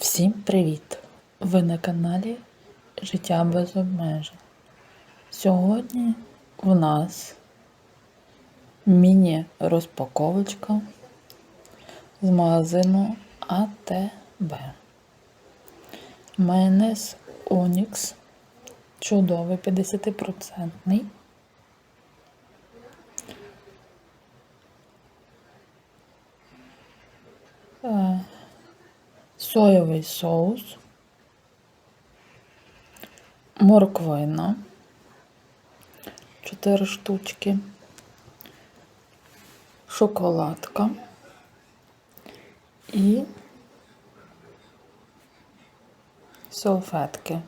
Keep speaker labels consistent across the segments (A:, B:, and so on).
A: Всім привіт! Ви на каналі Життя без обмежень. Сьогодні в нас міні-розпаковочка з магазину АТБ. Майонез Онікс чудовий 50%. Соєвий соус, морквина, 4 штучки, шоколадка і салфетки,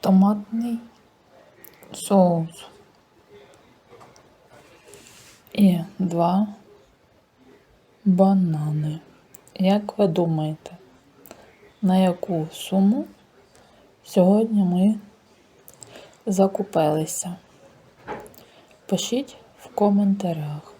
A: томатний соус і два банани. Як ви думаєте, на яку суму сьогодні ми закупилися? Пишіть в коментарях.